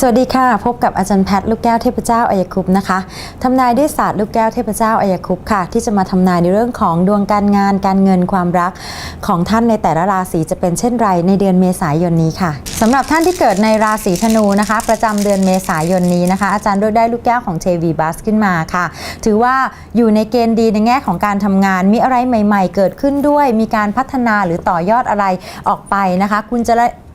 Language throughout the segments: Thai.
สวัสดีค่ะ พบกับอาจารย์แพทย์ลูกแก้วเทพเจ้าอายคุปนะคะทำนายด้วยศาสตร์ลูกแก้วเทพเจ้าอายคุปค่ะ ที่จะมาทำนายในเรื่องของดวงการงานการเงินความรัก ของท่านในแต่ละราศีจะเป็นเช่นไรในเดือนเมษายนนี้ค่ะสำหรับท่านที่เกิดในราศีธนูนะคะ ประจำเดือนเมษายนนี้นะคะ อาจารย์ได้ลูกแก้วของเทวีบัสขึ้นมาค่ะ ถือว่าอยู่ในเกณฑ์ดีในแง่ของการทำงานมีอะไรใหม่ ๆ เกิดขึ้นด้วย มีการพัฒนาหรือต่อยอดอะไรออกไปนะคะ คุณจะ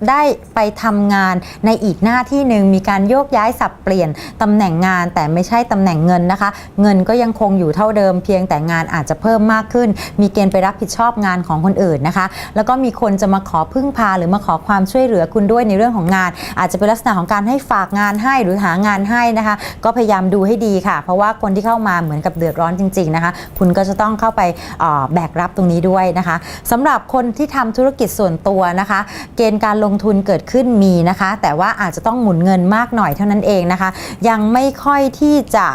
ได้ไปทำงานในอีกหน้าที่หนึ่งมีการโยกย้ายสับเปลี่ยนตำแหน่งงาน แต่ไม่ใช่ตำแหน่งเงินนะคะ เงินก็ยังคงอยู่เท่าเดิม เพียงแต่งานอาจจะเพิ่มมากขึ้น มีเกณฑ์ไปรับผิดชอบงานของคนอื่นนะคะ แล้วก็มีคนจะมาขอพึ่งพาหรือมาขอความช่วยเหลือคุณด้วยในเรื่องของงาน อาจจะเป็นลักษณะของการให้ฝากงานให้หรือหางานให้นะคะ ก็พยายามดูให้ดีค่ะ เพราะว่าคนที่เข้ามาเหมือนกับเดือดร้อนจริง ๆนะคะ คุณก็จะต้องเข้าไปออแบกรับตรงนี้ด้วยนะคะสำหรับคนที่ทำธุรกิจส่วนตัวนะคะ เกณฑ์การลงงทุนเกิดขึ้นมีนะคะ แต่ว่าอาจจะต้องหมุนเงินมากหน่อยเท่านั้นเองนะคะ ยังไม่ค่อยที่จะ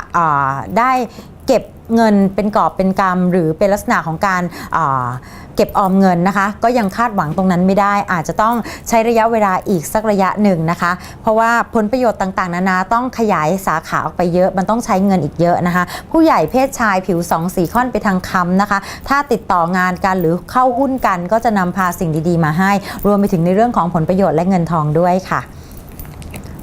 ได้ เก็บเงินเป็นกอบเป็นกำหรือเป็นลักษณะของการเอ่อเก็บออมเงินนะคะ ก็ยังคาดหวังตรงนั้นไม่ได้ อาจจะต้องใช้ระยะเวลาอีกสักระยะหนึ่งนะคะ เพราะว่าผลประโยชน์ต่างๆ นานาต้องขยายสาขาออกไปเยอะมันต้องใช้เงินอีกเยอะนะคะ ผู้ใหญ่เพศชายผิวสองสีค่อนไปทางคำนะคะ ถ้าติดต่องานกันหรือเข้าหุ้นกันก็จะนำพาสิ่งดีๆ มาให้ รวมไปถึงในเรื่องของผลประโยชน์และเงินทองด้วยค่ะ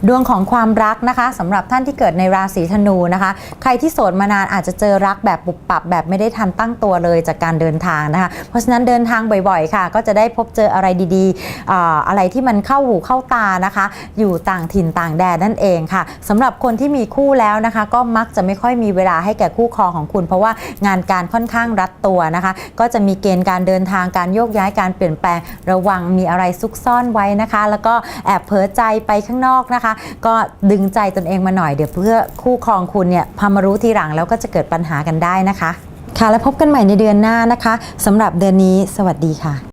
ดวงของความรักนะคะสำหรับท่านที่เกิดในราศีธนูนะคะ ใครที่โสดมานานอาจจะเจอรักแบบปุบปับแบบไม่ได้ทันตั้งตัวเลยจากการเดินทางนะคะ เพราะฉะนั้นเดินทางบ่อยๆ ค่ะ ก็จะได้พบเจออะไรดีๆอ่าอะไรที่มันเข้าหูเข้าตานะคะ อยู่ต่างถิ่นต่างแดนนั่นเองค่ะสำหรับคนที่มีคู่แล้วนะคะ ก็มักจะไม่ค่อยมีเวลาให้แก่คู่ครองของคุณ เพราะว่างานการค่อนข้างรัดตัวนะคะ ก็จะมีเกณฑ์การเดินทางการโยกย้ายการเปลี่ยนแปลงระวังมีอะไรซุกซ่อนไว้นะคะ แล้วก็แอบเผลอใจไปข้างนอกนะคะก็ดึงใจตนเองมาหน่อยเดี๋ยวเพื่อคู่ครองคุณเนี่ยพามารู้ทีหลังแล้วก็จะเกิดปัญหากันได้นะคะ ค่ะแล้วพบกันใหม่ในเดือนหน้านะคะสำหรับเดือนนี้ สวัสดีค่ะ